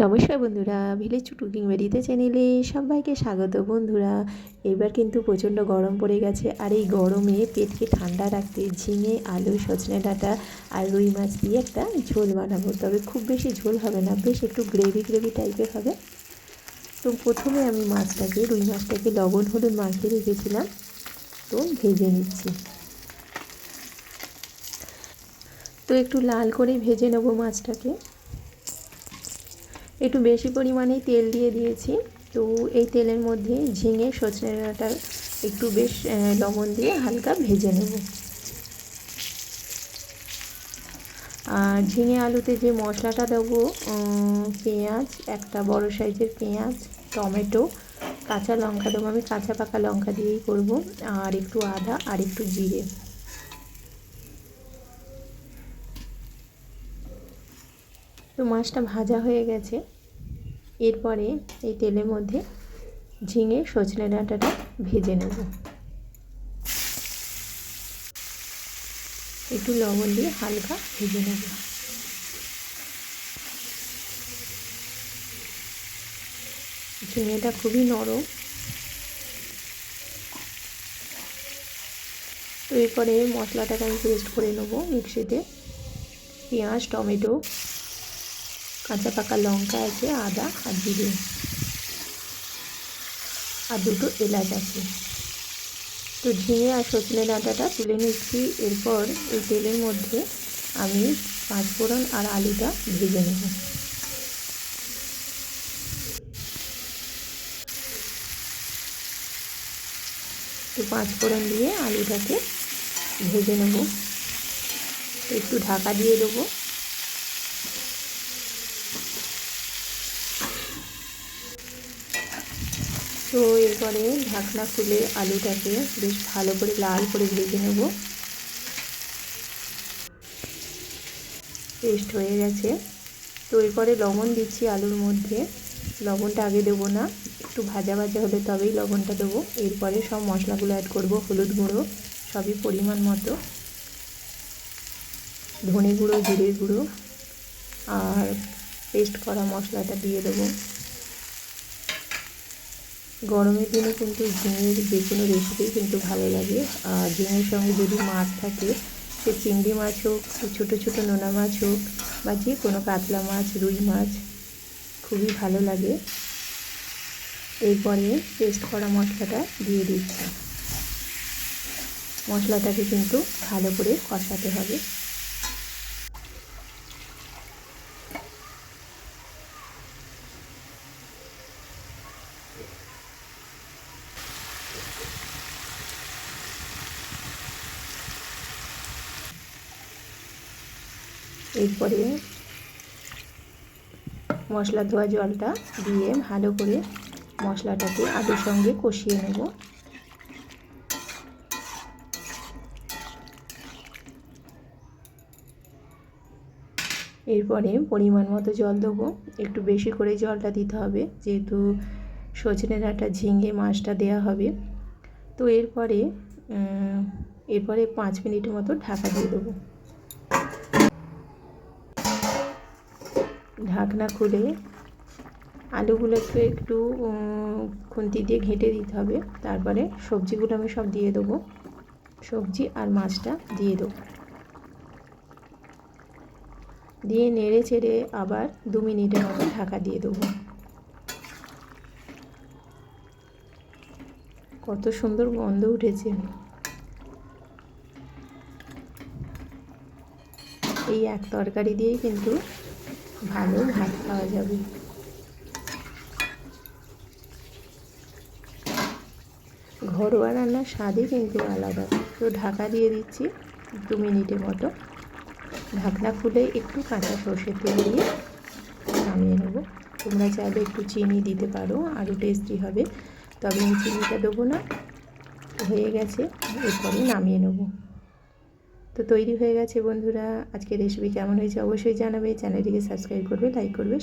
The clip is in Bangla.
নমস্কার বন্ধুরা ভিলেজ কুকিং বেরিতে চ্যানেলে সবাইকে স্বাগত বন্ধুরা। এবার কিন্তু প্রচণ্ড গরম পড়ে গেছে, আর এই গরমে পেটকে ঠান্ডা রাখতে ঝিঙে, আলু, সজনে ডাঁটা আর রুই মাছ দিয়ে একটা ঝোল বানাবো। তবে খুব বেশি ঝোল হবে না, বেশ একটু গ্রেভি গ্রেভি টাইপের হবে। তো প্রথমে আমি মাছটাকে, রুই মাছটাকে লবণ, হলুদ মাখিয়ে রেখেছিলাম। তো ভেজে নিচ্ছি। তো একটু লাল করে ভেজে নেব মাছটাকে। একটু বেশি পরিমাণেই তেল দিয়ে দিয়েছি। তো এই তেলের মধ্যে ঝিঙে, সজনে ডাঁটা একটু বেশ লবণ দিয়ে হালকা ভেজে নেব। আর ঝিঙে আলুতে যে মশলাটা দেবো পেঁয়াজ, একটা বড় সাইজের পেঁয়াজ, টমেটো, কাঁচা লঙ্কা দেবো। আমি কাঁচা পাকা লঙ্কা দিয়েই করব। আর একটু আদা, আর একটু জিরে। তো মাছটা ভাজা হয়ে গেছে। এরপরে এই তেলের মধ্যে ঝিঙে, সজনে ডাঁটাটা ভেজে নেব। একটু লবণ দিয়ে হালকা ভেজে নেব। ঝিঙেটা খুবই নরম। তো এরপরে মশলাটাকে আমি পেস্ট করে নেব মিক্সিতে। পেঁয়াজ, টমেটো কাঁচা পাকা লঙ্কা আছে, আদা আর জিরে। আর দুটো এলাচ আছে। তো ঝিঙে আর সজনে ডাঁটাটা তুলে নিচ্ছি। এরপর এই তেলের মধ্যে আমি পাঁচফোড়ন আর আলুটা ভেজে নেব। তো পাঁচফোড়ন দিয়ে আলুটাকে ভেজে নেব। একটু ঢাকা দিয়ে দেবো। তো এরপরে ঢাকনা খুলে আলুটাকে বেশ ভালো করে লাল করে ভেজে নেব। পেস্ট হয়ে গেছে। তো এরপরে লবণ দিচ্ছি আলুর মধ্যে। লবণটা আগে দেবো না, একটু ভাজা ভাজা হলে তবেই লবণটা দেবো। এরপরে সব মশলাগুলো অ্যাড করব, হলুদ গুঁড়ো, সবই পরিমাণ মতো। ধনে গুঁড়ো, জিরে গুঁড়ো, আর পেস্ট করা মশলাটা দিয়ে দেবো। গরমের দিনে কিন্তু ঝিঙের যে কোনো রেসিপি কিন্তু ভালো লাগে। আর ঝিঙের সঙ্গে যদি মাছ থাকে, সে চিংড়ি মাছ হোক ছোটো ছোটো নোনা মাছ হোক, বা যে কোনো কাতলা মাছ, রুই মাছ, খুবই ভালো লাগে। এরপরে পেস্ট করা মশলাটা দিয়ে দিচ্ছি। মশলাটাকে কিন্তু ভালো করে কষাতে হবে। এরপরে মশলা ধোয়া জলটা দিয়ে ভালো করে মশলাটাকে আলুর সঙ্গে কষিয়ে নেব। এরপরে পরিমাণ মতো জল দেবো। একটু বেশি করে জলটা দিতে হবে, যেহেতু সজনে ডাঁটা ঝিঙে মাছটা দেওয়া হবে। তো এরপরে এরপরে পাঁচ মিনিটের মতো ঢাকা দিয়ে দেবো। ঢাকনা খুলে আলুগুলোকে একটু খুন্তি দিয়ে ঘেঁটে দিতে হবে। তারপরে সবজিগুলো আমি সব দিয়ে দেবো। সবজি আর মাছটা দিয়ে দেবো। দিয়ে নেড়ে চেড়ে আবার দু মিনিটের মতো ঢাকা দিয়ে দেবো। কত সুন্দর গন্ধ উঠেছে। এই এক তরকারি দিয়েই কিন্তু ভালো, ভাত খাওয়া যাবে। ঘরোয়া রান্নার স্বাদই কিন্তু আলাদা। তো ঢাকা দিয়ে দিচ্ছি দু মিনিটের মতো। ঢাকনা খুলে একটু কাঁচা সর্ষের তেল দিয়ে নামিয়ে নেব। তোমরা চাইলে একটু চিনি দিতে পারো, আরও টেস্টি হবে। তবে আমি চিনিটা দেবো না। হয়ে গেছে, এরপরে নামিয়ে নেব। তো তৈরি হয়ে গেছে বন্ধুরা। আজকে রেসিপি কেমন হয়েছে অবশ্যই জানাবে। চ্যানেলটিকে সাবস্ক্রাইব করবে লাইক করবে